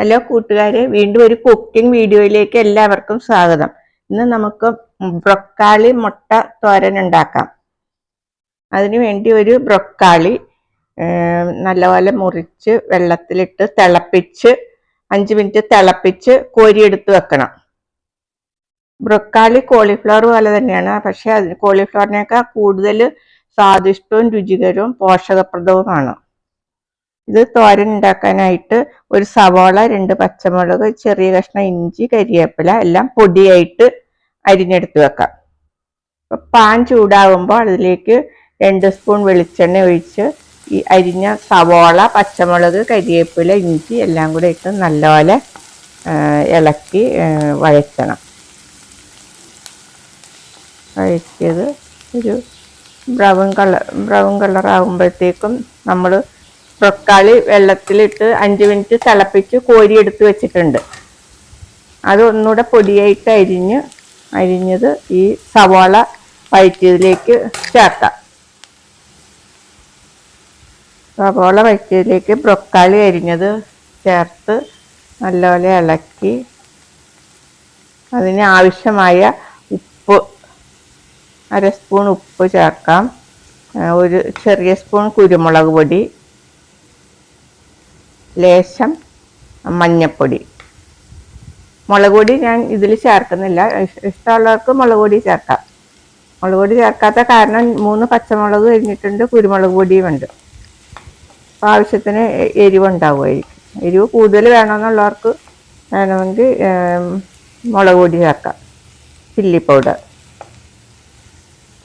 Hello കൂട്ടുകാരെ വീണ്ടും ഒരു കുക്കിംഗ് വീഡിയോയിലേക്ക് എല്ലാവർക്കും സ്വാഗതം. ഇന്ന് നമുക്ക് ബ്രൊക്കാളി മുട്ട തോരൻ ഉണ്ടാക്കാം. അതിനുവേണ്ടി ഒരു ബ്രൊക്കാളി നല്ലപോലെ മുറിച്ച് വെള്ളത്തിലിട്ട് തിളപ്പിച്ച് അഞ്ച് മിനിറ്റ് തിളപ്പിച്ച് കോരിയെടുത്ത് വെക്കണം. ബ്രൊക്കാളി കോളിഫ്ലവർ പോലെ തന്നെയാണ് പക്ഷേ അതിന് കോളിഫ്ലവറിനേക്കാൾ കൂടുതൽ സ്വാദിഷ്ടവും രുചികരവും പോഷകപ്രദവുമാണ്. ഇത് തോരൻ ഉണ്ടാക്കാനായിട്ട് ഒരു സവാള രണ്ട് പച്ചമുളക് ചെറിയ കഷ്ണം ഇഞ്ചി കരിയേപ്പില എല്ലാം പൊടിയായിട്ട് അരിഞ്ഞെടുത്ത് വെക്കാം. പാൻ ചൂടാവുമ്പോൾ അതിലേക്ക് രണ്ട് സ്പൂൺ വെളിച്ചെണ്ണ ഒഴിച്ച് ഈ അരിഞ്ഞ സവാള പച്ചമുളക് കരിയേപ്പില ഇഞ്ചി എല്ലാം കൂടെ ഇട്ട് നല്ലപോലെ ഇളക്കി വഴറ്റണം. വഴറ്റിയത് ഒരു ബ്രൗൺ കളർ ബ്രൗൺ കളർ ആകുമ്പോഴത്തേക്കും നമ്മൾ ബ്രൊക്കാളി വെള്ളത്തിലിട്ട് അഞ്ച് മിനിറ്റ് തിളപ്പിച്ച് കോരി എടുത്ത് വെച്ചിട്ടുണ്ട്. അത് ഒന്നുകൂടെ പൊടിയായിട്ട് അരിഞ്ഞ് അരിഞ്ഞത് ഈ സവാള വഴറ്റിയതിലേക്ക് ചേർക്കാം. സവാള വഴറ്റിയതിലേക്ക് ബ്രൊക്കാളി അരിഞ്ഞത് ചേർത്ത് നല്ലപോലെ ഇളക്കി അതിന് ആവശ്യമായ ഉപ്പ് അര സ്പൂൺ ഉപ്പ് ചേർക്കാം. ഒരു ചെറിയ സ്പൂൺ കുരുമുളക് പൊടി ലേശം മഞ്ഞപ്പൊടി. മുളക് പൊടി ഞാൻ ഇതിൽ ചേർക്കുന്നില്ല. ഇഷ്ടമുള്ളവർക്ക് മുളക് പൊടി ചേർക്കാം. മുളക് പൊടി ചേർക്കാത്ത കാരണം മൂന്ന് പച്ചമുളക് കഴിഞ്ഞിട്ടുണ്ട് കുരുമുളക് പൊടിയും ഉണ്ട്. അപ്പോൾ ആവശ്യത്തിന് എരിവ് എരിവുണ്ടാവുമായിരിക്കും എരിവ് കൂടുതൽ വേണമെന്നുള്ളവർക്ക് വേണമെങ്കിൽ മുളക് പൊടി ചേർക്കാം. Chilli powder.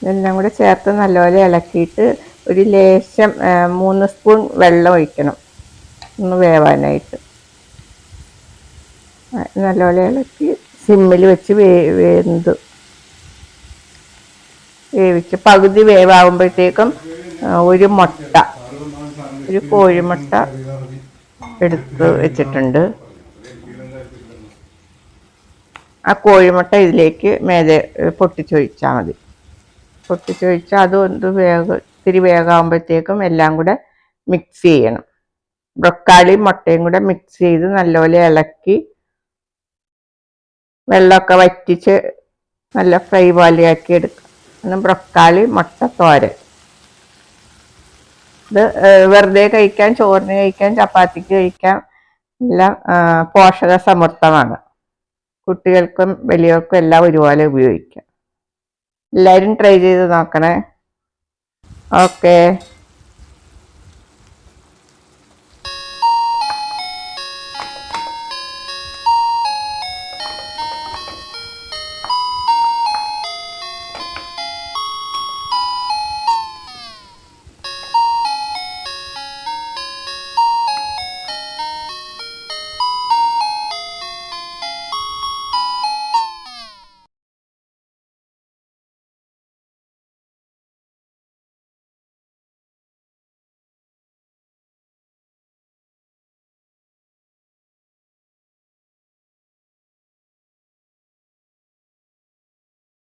ഇതെല്ലാം കൂടെ ചേർത്ത് നല്ലപോലെ ഇളക്കിയിട്ട് ഒരു ലേശം മൂന്ന് സ്പൂൺ വെള്ളം ഒഴിക്കണം. ഒന്ന് വേവാനായിട്ട്. നല്ലപോലെ ഇളക്കി സിമ്മിൽ വെച്ച് വേ വേന്ത് വേവിച്ച് പകുതി വേവാകുമ്പോഴത്തേക്കും ഒരു മുട്ട ഒരു കോഴിമുട്ട എടുത്ത് വെച്ചിട്ടുണ്ട്. ആ കോഴിമുട്ട ഇതിലേക്ക് മേലെ പൊട്ടിച്ചൊഴിച്ചാൽ മതി. പൊട്ടിച്ചൊഴിച്ചാൽ അതും വേഗ ഇത്തിരി വേഗമാകുമ്പോഴത്തേക്കും എല്ലാം കൂടെ മിക്സ് ചെയ്യണം. ബ്രൊക്കാളിയും മുട്ടയും കൂടെ മിക്സ് ചെയ്ത് നല്ലപോലെ ഇളക്കി വെള്ളമൊക്കെ വറ്റിച്ച് നല്ല ഫ്രൈ പോലെയാക്കി എടുക്കുക ഒന്ന് ബ്രൊക്കാളി മുട്ട തോരൻ. ഇത് വെറുതെ കഴിക്കാൻ ചോറിന് കഴിക്കാൻ ചപ്പാത്തിക്ക് കഴിക്കാൻ എല്ലാം പോഷക സമൃദ്ധമാണ് കുട്ടികൾക്കും വലിയവർക്കും എല്ലാം ഒരുപോലെ ഉപയോഗിക്കാം. എല്ലാവരും ട്രൈ ചെയ്ത് നോക്കണേ. ഓക്കേ